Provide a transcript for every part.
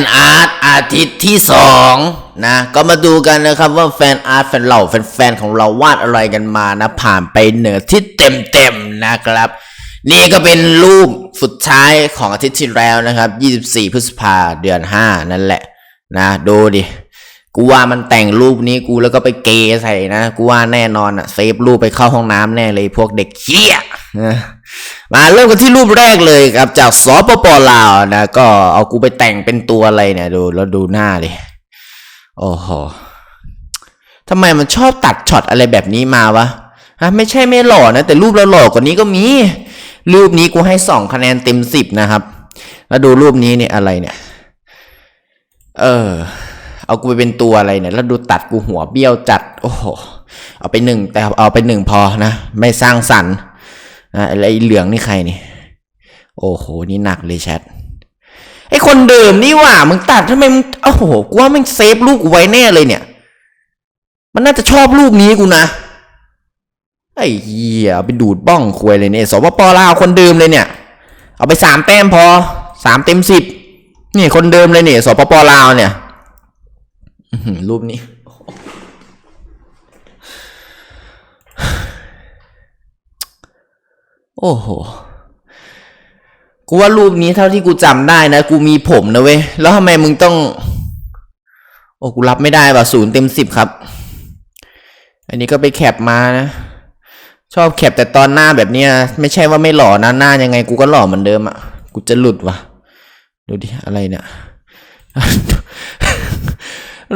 นอาร์ตอาทิตย์ที่สองนะก็มาดูกันนะครับว่าแฟนอาร์ตแฟนเหล่าแฟนๆของเราวาดอะไรกันมานะ ผ่านไปเหนือที่เต็มๆนะครับ นี่ก็เป็นรูปสุดท้ายของอาทิตย์ที่แล้วนะครับ 24 พฤษภาเดือน 5 นั่นแหละนะดูดิกูว่ามันแต่งรูปนี้กูแล้วก็ไปเกยใส่นะ กูว่าแน่นอนอะเซฟรูปไปเข้าห้องน้ำแน่เลยพวกเด็กเหี้ยนะ มาเริ่มกันที่รูปแรกเลยครับ จากสปปลาวนะ ก็เอากูไปแต่งเป็นตัวอะไรเนี่ยดูแล้วดูหน้าดิโอ้โหทำไมมันชอบตัดช็อตอะไรแบบนี้มาวะฮะไม่ใช่ไม่หล่อนะ แต่รูปเราหล่อกว่านี้ก็มี รูปนี้กูให้สองคะแนนเต็มสิบนะครับ แล้วดูรูปนี้เนี่ยอะไรเนี่ย เออ เอากูไปเป็นตัวอะไรเนี่ย แล้วดูตัดกูหัวเบี้ยวจัด โอ้โห เอาไปหนึ่งแต่เอาไปหนึ่งพอนะ ไม่สร้างสรรค์ อะไรเหลืองนี่ใครนี่ โอ้โห นี่หนักเลยแชท ไอคนเดิมนี่หว่า มึงตัดทำไมมึงโอ้โหกูว่ามึงเซฟรูปกูไว้แน่เลยเนี่ย มันน่าจะชอบรูปนี้กูนะ ไอ้เหี้ยไปดูดบ้องควยเลยเนี่ยสปปลาวคนเดิมเลยเนี่ย เอาไปสามแต้มพอสามเต็มสิบนี่คนเดิมเลยเนี่ยสปปลาวเนี่ยรูปนี้ โอ้โห กูว่ารูปนี้เท่าที่กูจำได้นะ กูมีผมนะเว้ย แล้วทำไมมึงต้อง โอ้กูรับไม่ได้ว่ะศูนย์เต็มสิบครับ อันนี้ก็ไปแคปมานะ ชอบแคปแต่ตอนหน้าแบบเนี้ยไม่ใช่ว่าไม่หล่อนะ หน้ายังไงกูก็หล่อเหมือนเดิมอะ่ะ กูจะหลุดว่ะ ดูดิ อะไรเนี่ย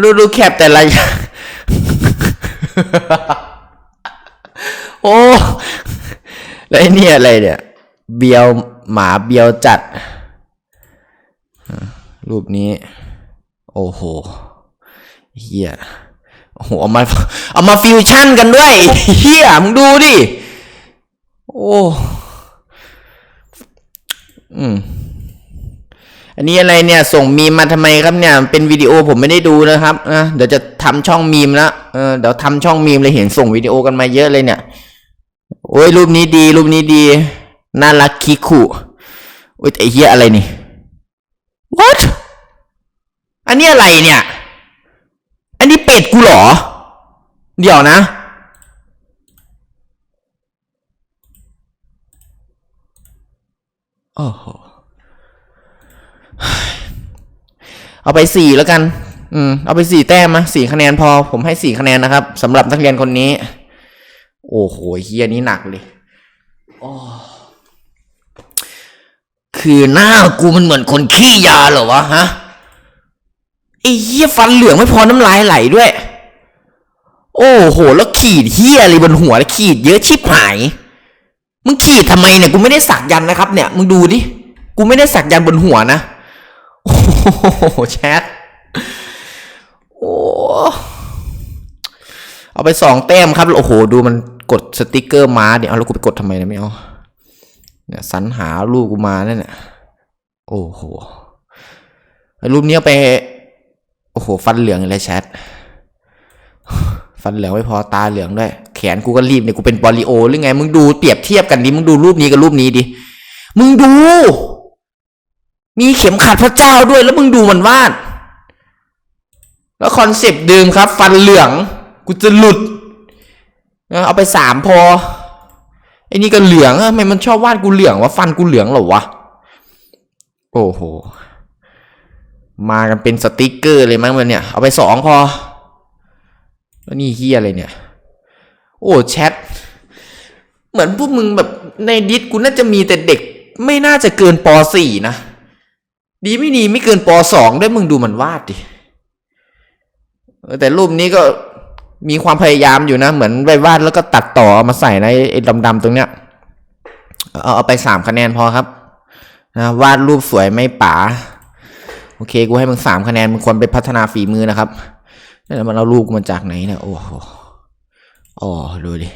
ดูดูแคปแต่ละอย่างโอ้ แล้วไอ้นี่อะไรเนี่ย เบียวหมาเบียวจัด รูปนี้ โอ้โหเฮียโอ้โหเอามาเอามาฟิวชั่นกันด้วยเฮียมึงดูดิโอ้อืมอันนี้อะไรเนี่ย ส่งมีมมาทำไมครับเนี่ย เป็นวิดีโอผมไม่ได้ดูนะครับนะเดี๋ยวจะทำช่องมีมแล้วเออเดี๋ยวทำช่องมีมเลยเห็นส่งวิดีโอกันมาเยอะเลยเนี่ย โอ้ยรูปนี้ดี รูปนี้ดี น่ารักคิคุโอ้ยแต่ไอ้เหี้ยอะไรนี่ what อันนี้อะไรเนี่ย อันนี้เป็ดกูเหรอ เดี๋ยวนะ โอ้โห เอาไปสี่แล้วกัน อืม เอาไปสี่แต้มมาสี่คะแนนพอ ผมให้สี่คะแนนนะครับสำหรับนักเรียนคนนี้ โอ้โหเฮียนี้หนักเลยโอ้คือหน้ากูมันเหมือนคนขี้ยาเหรอวะฮะไอ้เฮียฟันเหลืองไม่พอน้ำลายไหลด้วย โอ้โห แล้วขีดเฮียอะไรบนหัวแล้วขีดเยอะชิบหาย มึงขีดทำไมเนี่ยกูไม่ได้สักยันนะครับ เนี่ยมึงดูดิกูไม่ได้สักยันบนหัวนะโอ้โหแชทโอ้เอาไปสองแต้มครับ โอ้โห ดูมัน กดสติกเกอร์ม้าเดี๋ยวเอาแล้วกูไปกดทำไมนะไม่เอาเนี่ยสรรหารูปกูมานั่นน่ะโอ้โหรูปเนี้ยไป โอ้โห ฟันเหลืองเลยแชทฟันเหลืองไม่พอตาเหลืองด้วย แขนกูก็รีบเนี่ยกูเป็นปอลิโอหรือไง มึงดูเปรียบเทียบกันดิมึงดูรูปนี้กับรูปนี้ดิมึงดู มีเข็มขัดพระเจ้าด้วย แล้วมึงดูมันวาดแล้วคอนเซปต์เดิมครับ ฟันเหลือง กูจะหลุด เอาไปสามพอไอ้นี่ก็เหลืองอะทำไมมันชอบวาดกูเหลืองวะฟันกูเหลืองเหรอวะโอ้โห มากันเป็นสติกเกอร์เลยมั้งมันเนี่ย เอาไปสองพอ แล้วนี่เฮียอะไรเนี่ย โอ้แชท เหมือนพวกมึงแบบในดิสกูน่าจะมีแต่เด็ก ไม่น่าจะเกินปสี่นะ ดีไม่ดีไม่เกินปสองได้วยมึงดูมันวาดดิแต่รูปนี้ก็ มีความพยายามอยู่นะ เหมือนไปวาดแล้วก็ตัดต่อมาใส่ในไอ้ดำๆตรงเนี้ย เอาเอาไปสามคะแนนพอครับนะวาดรูปสวยไม่ป๋าโอเค กูให้มึงสามคะแนนมึงควรไปพัฒนาฝีมือนะครับแล้วมันเอารูปกูมาจากไหนเนี่ยโอ้โหอ๋อดูดิ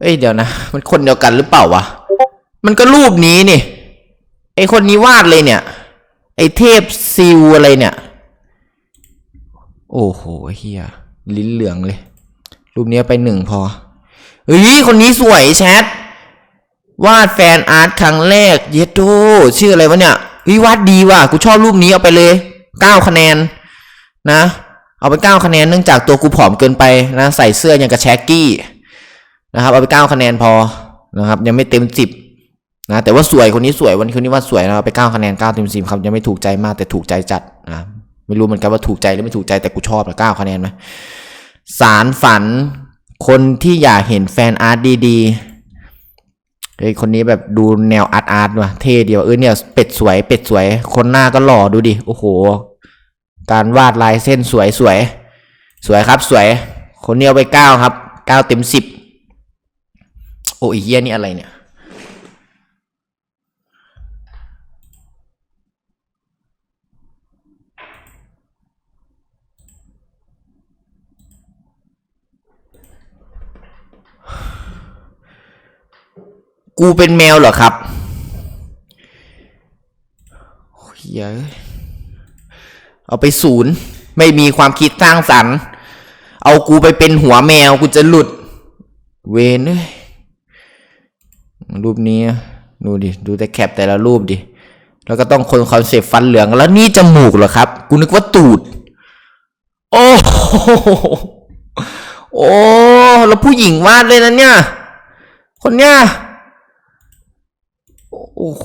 เอ้ยเดี๋ยวนะ มันคนเดียวกันหรือเปล่าวะมันก็รูปนี้นี่ไอคนนี้วาดเลยเนี่ย ไอเทพซิลอะไรเนี่ย โอ้โหเฮีย ลิ้นเหลืองเลย รูปนี้ไปหนึ่งพอเฮ้ยคนนี้สวยแชทวาดแฟนอาร์ตครั้งแรก เยดโดชื่ออะไรวะเนี่ยฮ้ยวาดดีว่ะกูชอบรูปนี้เอาไปเลยเก้าคะแนนนะ เอาไปเก้าคะแนนเนื่องจากตัวกูผอมเกินไปนะใส่เสื้ออย่างกับแชกกี้นะครับเอาไปเก้าคะแนนพอนะครับยังไม่เต็มสิบนะแต่ว่าสวยคนนี้สวยวันคนนี้ว่าสวยนะเอาไปเก้าคะแนนเก้าเต็มสิบครับยังไม่ถูกใจมากแต่ถูกใจจัดนะ ไม่รู้เหมือนกันว่าถูกใจหรือไม่ถูกใจแต่กูชอบนะเก้าคะแนนไหมสารฝันคนที่อยากเห็นแฟนอาร์ตดีๆเฮ้ยคนนี้แบบดูแนวอาร์ตอาร์ตว่ะเท่เดียวเออเนี่ยเป็ดสวยเป็ดสวย คนหน้าก็หล่อดูดิโอ้โห การวาดลายเส้นสวยสวยสวยครับสวย คนนี้เอาไปเก้าครับเก้าเต็มสิบโอ้ยเฮียนี่อะไรเนี่ย กูเป็นแมวเหรอครับโอ้ยเฮ้ยเอาไปศูนย์ไม่มีความคิดสร้างสรรค์ เอากูไปเป็นหัวแมวกูจะหลุด เวนเอ้ยรูปนี้ดูดิ ดูแต่แคปแต่ละรูปดิ แล้วก็ต้องคนคอนเซปต์ฟันเหลือง แล้วนี่จมูกเหรอครับ กูนึกว่าตูด โอ้โหโอ้ แล้วผู้หญิงวาดเลยนะเนี่ย คนเนี้ย โอ้โห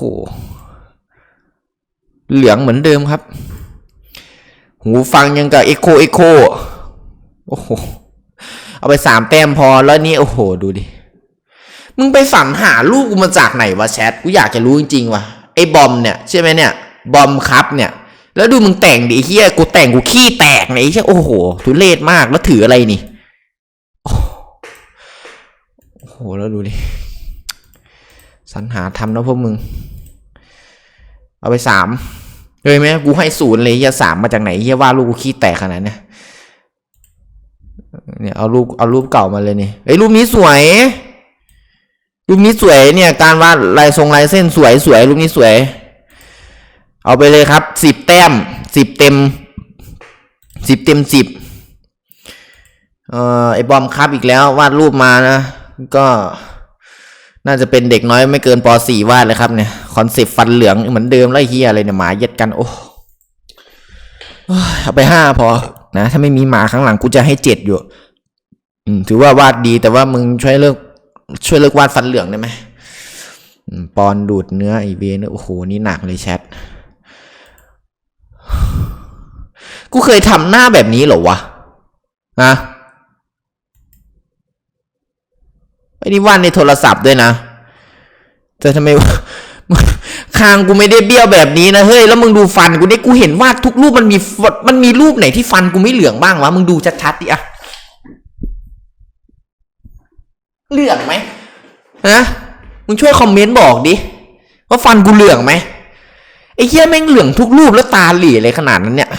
เหลืองเหมือนเดิมครับ หูฟังยังกับเอ็โคเอ็โคโอ้โห เอาไปสามแต้มพอแล้วนี่โอ้โห ดูดิ มึงไปสรรหาลูกกูมาจากไหนวะแชท กูอยากจะรู้จริงๆว่ะไอ้บอมเนี่ยใช่ไหมเนี่ย บอมครับเนี่ย แล้วดูมึงแต่งดิเฮียกูแต่งกูขี้แตกเนี่ยไอ้เฮียโอ้โห ทุเรศมากแล้วถืออะไรนี่ โอ้โห แล้วดูดิ สรรหาทำนะพวกมึง เอาไปสามเลยไหมกูให้ศูนย์เลยเฮียสามมาจากไหนเฮียว่าลูกกูขี้แตกขนาดเนี้ยเนี่ยเอารูปเอารูปเก่ามาเลยนี่เฮ้รูปนี้สวย รูปนี้สวยเนี่ย การวาดลายทรงลายเส้นสวยสวยรูปนี้สวย เอาไปเลยครับสิบแต้มสิบเต็มสิบเต็มสิบเอ่อไอบอมครับอีกแล้ววาดรูปมานะ ก็ น่าจะเป็นเด็กน้อยไม่เกินป .4 วาดเลยครับเนี่ยคอนเซปต์ฟันเหลืองเหมือนเดิมแล้วไอ้เฮียอะไรเนี่ยหมาเย็ดกันโอ้เอ้ยเอาไปห้าพอนะถ้าไม่มีหมาข้างหลังกูจะให้เจ็ดอยู่ อืม ถือว่าวาดดีแต่ว่ามึงช่วยเลิกช่วยเลิกวาดฟันเหลืองได้ไหมปอนดูดเนื้อไอเวนโอ้โหนี่หนักเลยแชทกูเคยทำหน้าแบบนี้เหรอวะอะ ไอ้นี่วาดในโทรศัพท์ด้วยนะ แต่ทำไมคางกูไม่ได้เบี้ยวแบบนี้นะเฮ้ยแล้วมึงดูฟันกูนี่กูเห็นวาดทุกรูปมันมีฟมันมีรูปไหนที่ฟันกูไม่เหลืองบ้างวะมึงดูชัดๆดิอะเหลืองไหมฮะมึงช่วยคอมเมนต์บอกดิว่าฟันกูเหลืองไหมไอ้เหี้ยแม่งเหลืองทุกรูปแล้วตาหลีเลยขนาดนั้นเนี่ย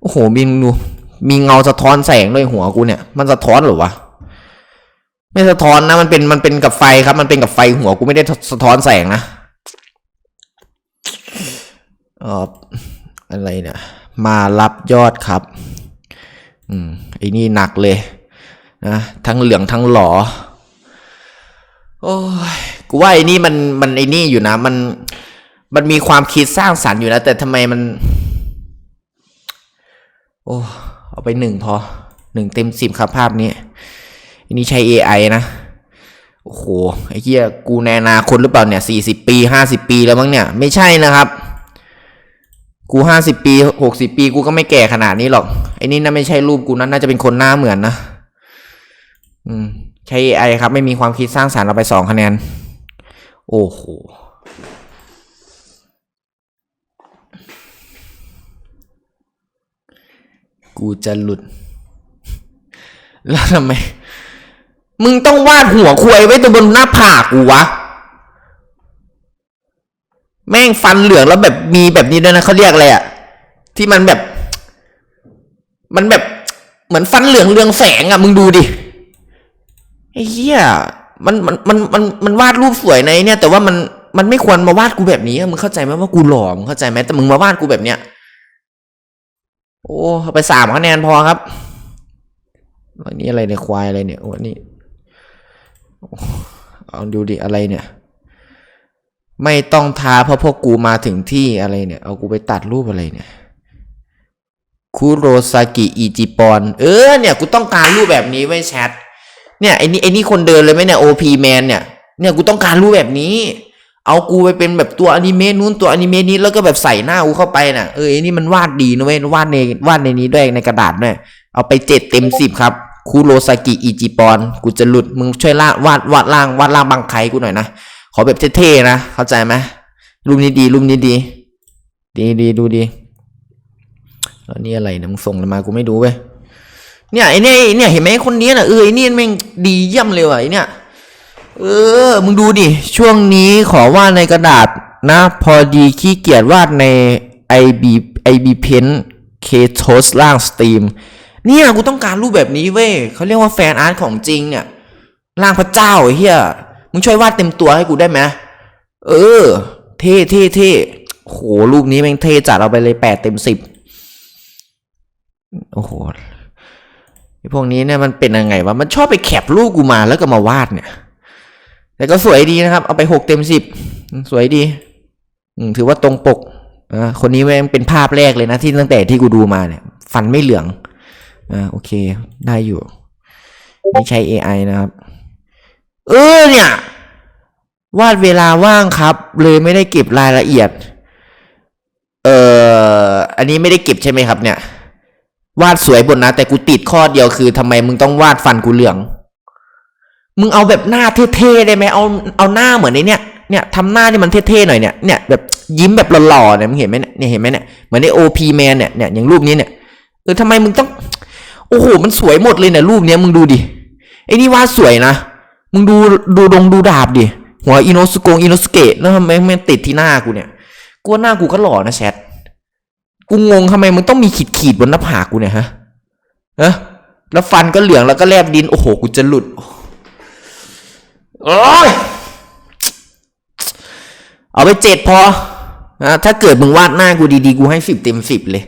โอ้โหมีดูมีเงาสะท้อนแสงด้วยหัวกูเนี่ย มันสะท้อนหรอวะ ไม่สะท้อนนะมันเป็นมันเป็นกับไฟครับ มันเป็นกับไฟหัวกูไม่ได้สะท้อนแสงนะเอออะไรเนี่ยมารับยอดครับ อืมไอ้นี่หนักเลยนะทั้งเหลืองทั้งหลอโอ้ยกูว่าไอ้นี่มันมันไอ้นี่อยู่นะ มันมันมีความคิดสร้างสรรค์อยู่นะ แต่ทำไมมัน โอ้เอาไปหนึ่งพอหนึ่งเต็มสิบครับภาพนี้ อันนี้ใช้ AI นะโอ้โหไอ้เหี้ยกูในอนาคตหรือเปล่าเนี่ยสี่สิบปีห้าสิบปีแล้วมั้งเนี่ย ไม่ใช่นะครับ กูห้าสิบปีหกสิบปีกูก็ไม่แก่ขนาดนี้หรอกไอ้นี่น่าไม่ใช่รูปกูนั้นน่าจะเป็นคนหน้าเหมือนนะอืมใช้ AI ครับ ไม่มีความคิดสร้างสรรค์เราไปสองคะแนน โอ้โหกูจะหลุด แล้วทำไม มึงต้องวาดหัวควยไว้ตรงบนหน้าผากกูวะ แม่งฟันเหลืองแล้วแบบมีแบบนี้ด้วยนะเขาเรียกอะไรอะที่มันแบบ มันแบบเหมือนฟันเหลืองเรืองแสงอะมึงดูดิไอ้เหี้ยมันมันมันมันมันวาดรูปสวยในเนี่ย แต่ว่ามันมันไม่ควรมาวาดกูแบบนี้มึงเข้าใจไหมว่ากูหล่อมึงเข้าใจไหมแต่มึงมาวาดกูแบบเนี้ยโอ้ไปสามคะแนนพอครับอันนี้อะไรเนี่ยควายอะไรเนี่ยโอ้อันนี้ เอาดูดิอะไรเนี่ย ไม่ต้องทาเพราะพวกกูมาถึงที่อะไรเนี่ย เอากูไปตัดรูปอะไรเนี่ยคุโรซากิอิจิปอนเออเนี่ยกูต้องการรูปแบบนี้ไว้แชทเนี่ยไอ้นี่ไอ้นี่คนเดินเลยไหมเนี่ยโอพีแมนเนี่ยเนี่ยกูต้องการรูปแบบนี้ เอากูไปเป็นแบบตัวอนิเมะนู้นตัวอนิเมะนี้แล้วก็แบบใส่หน้ากูเข้าไปน่ะเออไอ้นี่มันวาดดีนะเว้ยวาดในวาดในนี้ด้วยในกระดาษด้วยเอาไปเจ็ดเต็มสิบครับ คุโรซากิอิจิปอนกูจะหลุดมึงช่วยลาวาดวาดล่างวาดล่างบังไคกูหน่อยนะ ขอแบบเท่ๆนะ เข้าใจไหมรูปนี้ดีรูปนี้ดี ดีดีดูดีแล้วนี่อะไรนี่ยมึงส่งมากูไม่ดูเว้ยเนี่ยไอเนี่ยไอ้เนี่ยเห็นไหมคนนี้น่ะเออไอนี่แม่งดีเยี่ยมเลยว่ะไอเนี่ยเออ มึงดูดิ ช่วงนี้ขอวาดในกระดาษนะ พอดีขี้เกียจวาดใน IB IB Pen K t o s ล่างสตรีม เนี่ยกูต้องการรูปแบบนี้เว้ยเขาเรียกว่าแฟนอาร์ตของจริงเนี่ยร่างพระเจ้าไอ้เฮียมึงช่วยวาดเต็มตัวให้กูได้ไหมเออ เท่เท่เท่โหรูปนี้แม่งเท่จัดเอาไปเลยแปดเต็มสิบโอ้โหพวกนี้เนี่ยมันเป็นยังไงวะมันชอบไปแคปรูปกูมาแล้วก็มาวาดเนี่ย แต่ก็สวยดีนะครับ เอาไปหกเต็มสิบสวยดีถือว่าตรงปกอ่คนนี้แม่งเป็นภาพแรกเลยนะที่ตั้งแต่ที่กูดูมาเนี่ย ฟันไม่เหลือง อ่าโอเค ได้อยู่ไม่ใช้ AI นะครับ เออเนี่ย วาดเวลาว่างครับ เลยไม่ได้เก็บรายละเอียด เอ่อ อันนี้ไม่ได้เก็บใช่ไหมครับ เนี่ย วาดสวยบนนะ แต่กูติดข้อเดียวคือทำไมมึงต้องวาดฟันกูเหลือง มึงเอาแบบหน้าเท่ๆได้ไหมเอาเอาหน้าเหมือนในเนี่ยเนี่ยทำหน้าที่มันเท่ๆหน่อยเนี่ยเนี่ยแบบยิ้มแบบหล่อๆเนี่ยมึงเห็นไหมเนี่ยเห็นไหมเนี่ยเหมือนในโอพีแมนเนี่ยเนี่ยอย่างรูปนี้เนี่ยเออทำไมมึงต้อง โอ้โห มันสวยหมดเลยเนี่ยรูปเนี้ยมึงดูดิไอ้นี่วาดสวยนะ มึงดูดูดงดูดาบดิ หัวอินโนสโกงอินโนสเกะแล้วทำไมแม่งติดที่หน้ากูเนี่ยกูหน้ากูก็หล่อนะแชท กูงงทำไมมึงต้องมีขีดขีดบนหน้าผากกูเนี่ยฮะเอะแล้วฟันก็เหลืองแล้วก็แลบดิน โอ้โห กูจะหลุด โอ้ย เอาไปเจ็ดพอนะถ้าเกิดมึงวาดหน้ากูดีๆ กูให้สิบเต็มสิบเลย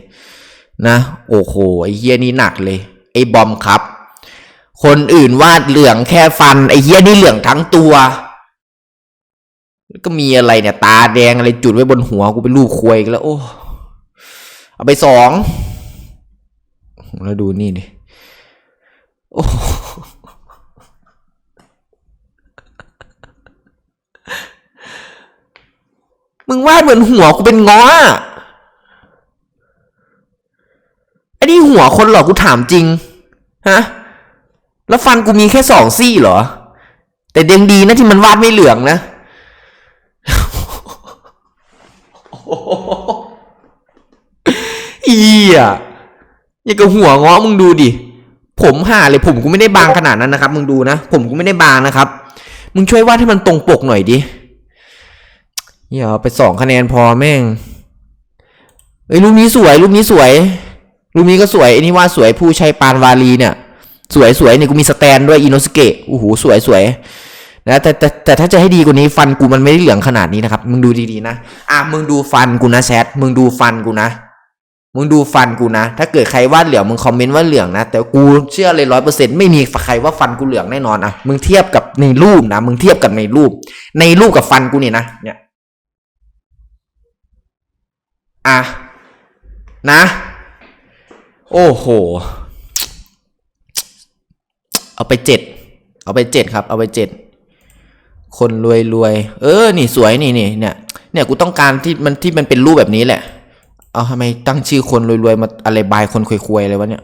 นะ โอ้โห ไอ้เฮียนี่หนักเลย ไอ้บอมครับ คนอื่นวาดเหลืองแค่ฟัน ไอ้เฮียนี่เหลืองทั้งตัวแล้วก็มีอะไรเนี่ย ตาแดงอะไรจุดไว้บนหัวกูเป็นลูกควยอีกแล้ว โอ้เอาไปสองแล้วดูนี่ดิโอ้มึงวาดเหมือนหัวกูเป็นง้อ อะไอ้นี่หัวคนหรอกูถามจริง ฮะ แล้วฟันกูมีแค่สองซี่เหรอ แต่เดงดีนะที่มันวาดไม่เหลืองนะ อีอะย่างกับหัวงอมึงดูดิ ผมห่าเลยผมกูไม่ได้บางขนาดนั้นนะครับ มึงดูนะ ผมกูไม่ได้บางนะครับ มึงช่วยวาดให้มันตรงปกหน่อยดิเดี๋ยวไปสองคะแนนพอแม่งเอ้ยรูปนี้สวยรูปนี้สวย รูปนี้ก็สวยอ้นี่วาดสวยผู้ใช้ปานวาลีเนี่ย สวยสวยเนี่ยกูมีสแตนด้วยอินโนสเกะโอ้โหสวยสวยนะแต่แต่แต่ถ้าจะให้ดีกว่านี้ฟันกูมันไม่ได้เหลืองขนาดนี้นะครับ มึงดูดีๆนะ อะมึงดูฟันกูนะแชทมึงดูฟันกูนะ มึงดูฟันกูนะ ถ้าเกิดใครวาดเหลืองมึงคอมเมนต์ว่าเหลืองนะ แต่กูเชื่อเลยร้อยเปอร์เซ็นต์ไม่มีใครว่าฟันกูเหลืองแน่นอนอะมึงเทียบกับในรูปนะมึงเทียบกับในรูป ในรูปกับฟันกูเนี่ยนะเนี่ยอะนะ โอ้โห เอาไปเจ็ด เอาไปเจ็ดครับ เอาไปเจ็ด คนรวยรวย เออ นี่สวยนี่นี่เนี่ย เนี่ยกูต้องการที่มันที่มันเป็นรูปแบบนี้แหละ เอาทำไมตั้งชื่อคนรวยๆมาอะไรบายคนควยๆเลยวะเนี่ย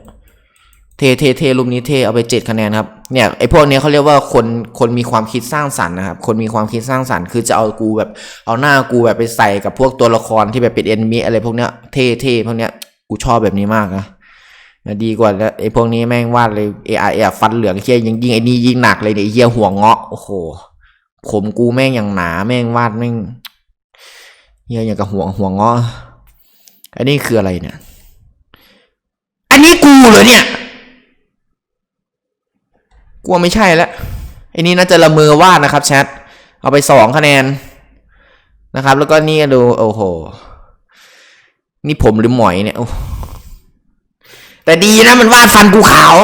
เทเทเทรูปนี้เทเอาไปเจ็ดคะแนนครับ เนี่ยไอ้พวกเนี้ยเขาเรียกว่าคนคนมีความคิดสร้างสรรค์นะครับ คนมีความคิดสร้างสรรค์คือจะเอากูแบบ เอาหน้ากูแบบไปใส่กับพวกตัวละครที่แบบเป็นเอนมีอะไรพวกเนี้ย เท่เท่พวกเนี้ย กูชอบแบบนี้มากนะ นะดีกว่าไอ้พวกนี้แม่งวาดเลยเอไอเอฟันเหลืองเฮียยิงยิงไอ้นี่ยิงหนักเลยเนี่ยไอ้เฮียหัวเงาะโอ้โหผมกูแม่งอย่างหนาแม่งวาดแม่งเฮียอย่างกับหัวหัวเงาะอันนี้คืออะไรเนี่ย อันนี้กูเหรอเนี่ยกลัวไม่ใช่แล้วไอ้นี่น่าจะละเมอวาดนะครับแชทเอาไปสองคะแนนนะครับ แล้วก็นี่ดูโอ้โห นี่ผมหรือหมอยเนี่ยโอ้ แต่ดีนะมันวาดฟันกูขาว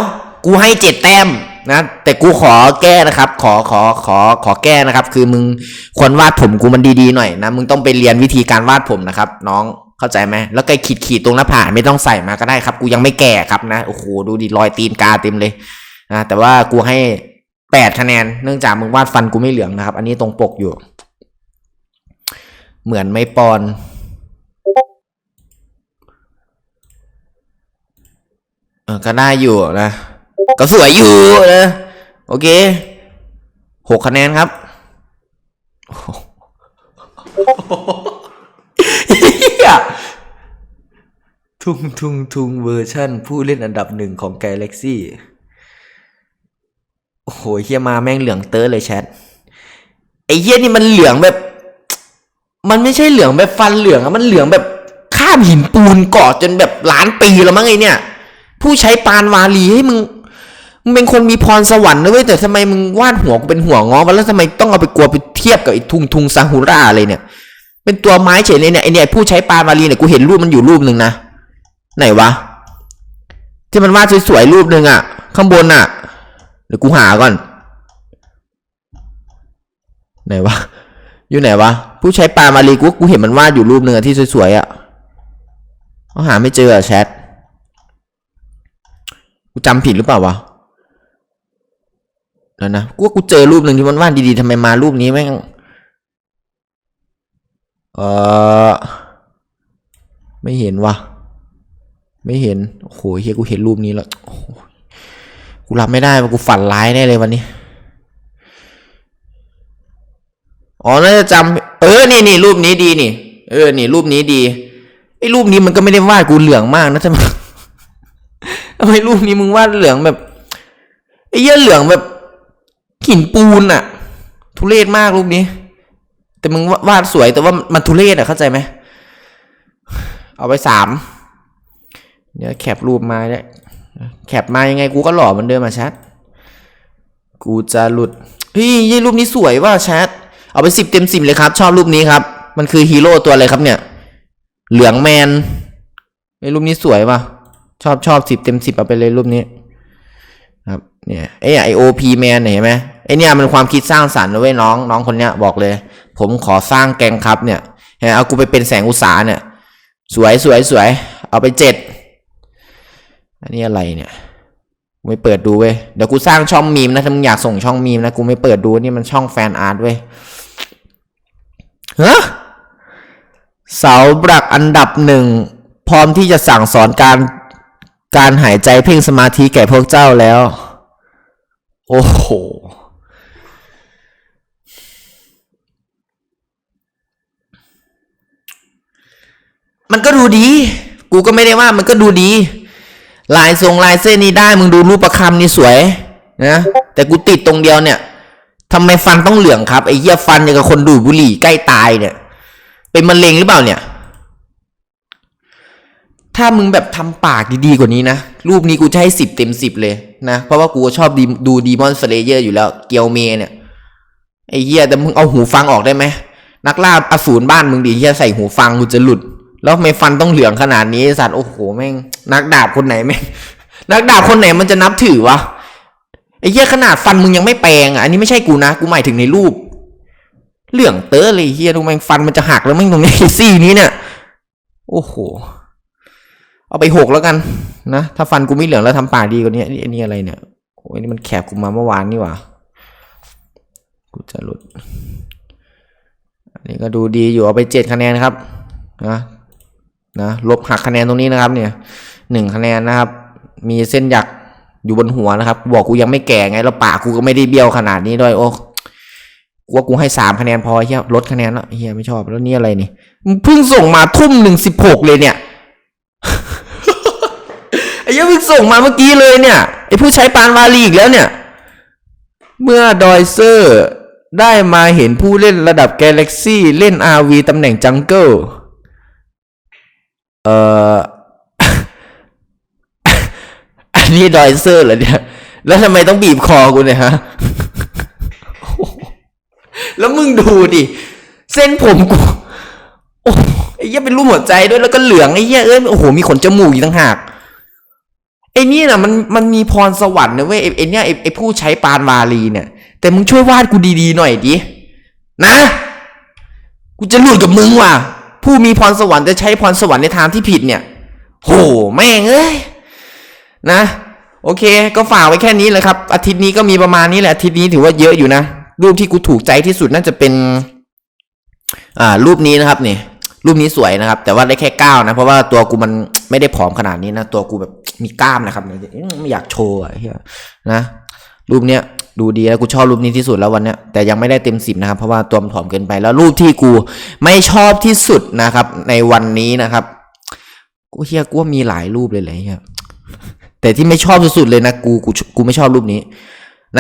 กูให้เจ็ดแต้มนะ แต่กูขอแก้นะครับ ขอขอขอขอแก้นะครับ คือมึงควรวาดผมกูมันดีๆหน่อยนะ มึงต้องไปเรียนวิธีการวาดผมนะครับ น้องเข้าใจไหมแล้วก็ขีดขีดตรงหน้าผากไม่ต้องใส่มาก็ได้ครับ กูยังไม่แก่ครับนะโอ้โหดูดิรอยตีนกาเต็มเลยนะแต่ว่ากูให้แปดคะแนนเนื่องจากมึงวาดฟันกูไม่เหลืองนะครับ อันนี้ตรงปกอยู่ เหมือนไม่ปอน เออก็ได้อยู่นะ ก็สวยอยู่นะ โอเคหกคะแนนครับ ทุงทุงทุงเวอร์ชั่น ผู้เล่นอันดับหนึ่งของ Galaxy โอ้โหเฮียมาแม่งเหลืองเตอร์เลยแชท ไอ้เฮียนี่มันเหลืองแบบ มันไม่ใช่เหลืองแบบฟันเหลืองอะมันเหลืองแบบข้ามหินปูนเกาะจนแบบล้านปีแล้วมั้งไอเนี่ย ผู้ใช้ปานวาลีให้มึงมึงเป็นคนมีพรสวรรค์นะเว้ยแต่ทำไมมึงวาดหัวกูเป็นหัวงอวะแล้วทำไมต้องเอาไปกลัวไปเทียบกับไอ้ทุงทุงซาฮูราอะไรเนี่ย เป็นตัวไม้เฉยเลยเนี่ยไอเนี่ยผู้ใช้ปานวาลีเนี่ยกูเห็นรูปมันอยู่รูปหนึ่งนะไหนวะที่มันวาดสวยๆรูปหนึ่งอะข้างบนอะเดี๋ยวกูหาก่อน ไหนวะอยู่ไหนวะผู้ใช้ปานวาลีกูกูเห็นมันวาดอยู่รูปหนึ่งที่สวยๆอะเขาหาไม่เจออะแชท กูจำผิดหรือเปล่าวะแล้วนะกูว่ากูเจอรูปหนึ่งที่มันวาดดีๆทำไมมารูปนี้แม่งเออไม่เห็นวะไม่เห็นโอ้โหเฮียกูเห็นรูปนี้แล้วกูรับไม่ได้ว่ากูฝันร้ายแน่เลยวันนี้อ๋อน่าจะจำเออนี่นี่รูปนี้ดีนี่ เออ นี่รูปนี้ดีไอ้รูปนี้มันก็ไม่ได้วาดกูเหลืองมากนะทำไม ทำไมรูปนี้มึงวาดเหลืองแบบไอ้เหี้ยเหลืองแบบหินปูนอะทุเรศมากรูปนี้ แต่มึงวาดสวยแต่ว่ามันทุเรศอะเข้าใจไหมเอาไปสามเดี๋ยวแคปรูปมาเนี่ยแคปมายังไงกูก็หล่อเหมือนเดิมมาแชทกูจะหลุดเฮ้ยยี่รูปนี้สวยว่ะแชทเอาไปสิบเต็มสิบเลยครับ ชอบรูปนี้ครับ มันคือฮีโร่ตัวอะไรครับเนี่ย เหลืองแมนไอ้รูปนี้สวยว่ะ ชอบชอบสิบเต็มสิบเอาไปเลยรูปนี้ครับเนี่ยไอ้ไอโอพีแมนเห็นไหมไอเนี่ยมันความคิดสร้างสรรค์นะเว้ยน้องน้องคนเนี้ยบอกเลย ผมขอสร้างแกงครับเนี่ยเอากูไปเป็นแสงอุตสาเนี่ย สวยสวยสวย เอาไปเจ็ดอันนี้อะไรเนี่ยไม่เปิดดูเว้ยเดี๋ยวกูสร้างช่องมีมนะถ้ามึงอยากส่งช่องมีมนะกูไม่เปิดดูนี่มันช่องแฟนอาร์ตเว้ยฮะเสาบรักอันดับหนึ่งพร้อมที่จะสั่งสอนการ การหายใจเพ่งสมาธิแก่พวกเจ้าแล้ว โอ้โห มันก็ดูดี กูก็ไม่ได้ว่ามันก็ดูดี ลายทรงลายเส้นนี้ได้มึงดูรูปประคำนี่สวยนะแต่กูติดตรงเดียวเนี่ยทำไมฟันต้องเหลืองครับไอ้เหี้ยฟันอย่างกับคนดูดบุหรี่ใกล้ตายเนี่ย เป็นมะเร็งหรือเปล่าเนี่ย ถ้ามึงแบบทำปากดีๆกว่านี้นะ รูปนี้กูจะให้สิบเต็มสิบเลยนะ เพราะว่ากูชอบด,ดูดีมอนสเลเยอร์อยู่แล้ว เกียวเมเนี่ย ไอ้เหี้ยแต่มึงเอาหูฟังออกได้ไหม นักล่าอสูรบ้านมึงดิเหี้ยใส่หูฟังกูจะหลุด แล้วทำไม่ฟันต้องเหลืองขนาดนี้สัตว์โอ้โหแม่ง นักดาบคนไหนแม่ง นักดาบคนไหนมันจะนับถือวะ ไอ้เหี้ยขนาดฟันมึงยังไม่แปลงอะ อันนี้ไม่ใช่กูนะ กูหมายถึงในรูป เหลืองเตอเลยเฮียดูแม่งฟันมันจะหักแล้วแม่งตรงนี้ซี่นี้เนี่ย โอ้โห เอาไปหกแล้วกันนะ ถ้าฟันกูไม่เหลืองแล้วทำปากดีกว่านี้นี่อันนี้อะไรเนี่ยโอ้ยนี่มันแคบกูมาเมื่อวานนี่หว่ากูจะหลุด อันนี้ก็ดูดีอยู่เอาไปเจ็ดคะแนนครับนะนะลบหักคะแนนตรงนี้นะครับ เนี่ยหนึ่งคะแนนนะครับ มีเส้นหยักอยู่บนหัวนะครับ บอกกูยังไม่แก่ไงแล้วปากกูก็ไม่ได้เบี้ยวขนาดนี้ด้วยโอ้กูว่ากูให้สามคะแนนพอเฮียลดคะแนนแล้วเฮียไม่ชอบแล้วนี่อะไรนี่มึงเพิ่งส่งมาทุ่มหนึ่งสิบหกเลยเนี่ย ยเพิ่งส่งมาเมื่อกี้เลยเนี่ยไอผู้ใช้ปานวาลีอีกแล้วเนี่ย เมื่อดอยเซอร์ได้มาเห็นผู้เล่นระดับ Galaxy เล่น RV ตำแหน่งจังเกิลเอ่อ อันนี้ดอยเซอร์เหรอเนี่ย แล้วทำไมต้องบีบคอกูเนี่ยฮะ แล้วมึงดูดิ เส้นผมกู โอ้ไอ้เหี้ยเป็นรูปหัวใจด้วยแล้วก็เหลืองไอ้เหี้ยเอ้ยโอ้โห มีขนจมูกอีกต่างหาก ไอ้นี่นะมันมันมีพรสวรรค์นะเว้ยไอ้เนี่ยไอ้ไอผู้ใช้ปานวาลีเนี่ย แต่มึงช่วยวาดกูดีๆหน่อยดินะ กูจะหลุดกับมึงว่ะ ผู้มีพรสวรรค์จะใช้พรสวรรค์ในทางที่ผิดเนี่ย โหแม่งเอ้ยนะ โอเค ก็ฝากไว้แค่นี้เลยครับ อาทิตย์นี้ก็มีประมาณนี้แหละอาทิตย์นี้ถือว่าเยอะอยู่นะรูปที่กูถูกใจที่สุดน่าจะเป็น อ่า รูปนี้นะครับเนี่ย รูปนี้สวยนะครับ แต่ว่าได้แค่เก้านะ เพราะว่าตัวกูมันไม่ได้ผอมขนาดนี้นะ ตัวกูแบบมีกล้ามนะครับไม่อยากโชว์อะเฮียนะรูปเนี้ยดูดีแล้วกูชอบรูปนี้ที่สุดแล้ววันเนี้ยแต่ยังไม่ได้เต็มสิบนะครับเพราะว่าตัวมันผอมเกินไปแล้วรูปที่กูไม่ชอบที่สุดนะครับ ในวันนี้นะครับ กูเฮียกูว่ามีหลายรูปเลยเลยเฮียแต่ที่ไม่ชอบสุดๆเลยนะกูกูกูไม่ชอบรูปนี้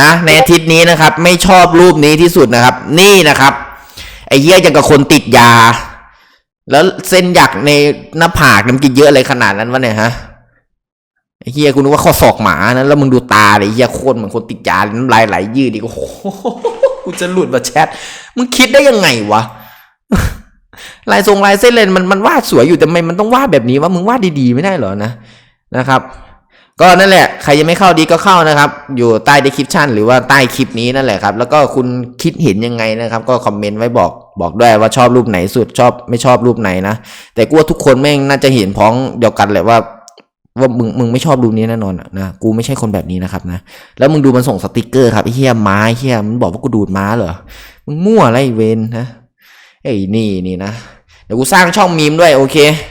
นะในอาทิตย์นี้นะครับ ไม่ชอบรูปนี้ที่สุดนะครับ นี่นะครับไอ้เหี้ยยังกับคนติดยา แล้วเส้นหยักในหน้าผากมันกินเยอะอะไรขนาดนั้นวะเนี่ยฮะไอ้เหี้ยกูนึกว่าข้อศอกหมานะแล้วมึงดูตาเลยเฮียโคตรเหมือนคนติดยาน้ำลายไหลยืดดิโอ้โหกูจะหลุดมาแชทมึงคิดได้ยังไงวะลายทรงลายเส้นเลนมันมันวาดสวยอยู่แต่ทำไมมันต้องวาดแบบนี้วะมึงวาดดีๆไม่ได้เหรอนะนะครับ ก็นั่นแหละใครยังไม่เข้าดีก็เข้านะครับ อยู่ใต้ description หรือว่าใต้คลิปนี้นั่นแหละครับ แล้วก็คุณคิดเห็นยังไงนะครับ ก็คอมเมนต์ไว้บอกบอกด้วยว่าชอบรูปไหนสุดชอบไม่ชอบรูปไหนนะ แต่กูว่าทุกคนแม่งน่าจะเห็นพ้องเดียวกันแหละว่า ว่ามึงมึงไม่ชอบรูปนี้แน่นอนนะกูไม่ใช่คนแบบนี้นะครับนะแล้วมึงดูมันส่งสติกเกอร์ครับไอ้เฮียม้าไอ้เฮียมันบอกว่ากูดูดม้าเหรอมึงมั่วอะไรเวนนะไอ้นี่นี่นะเดี๋ยวกูสร้างช่องมีมด้วยโอเค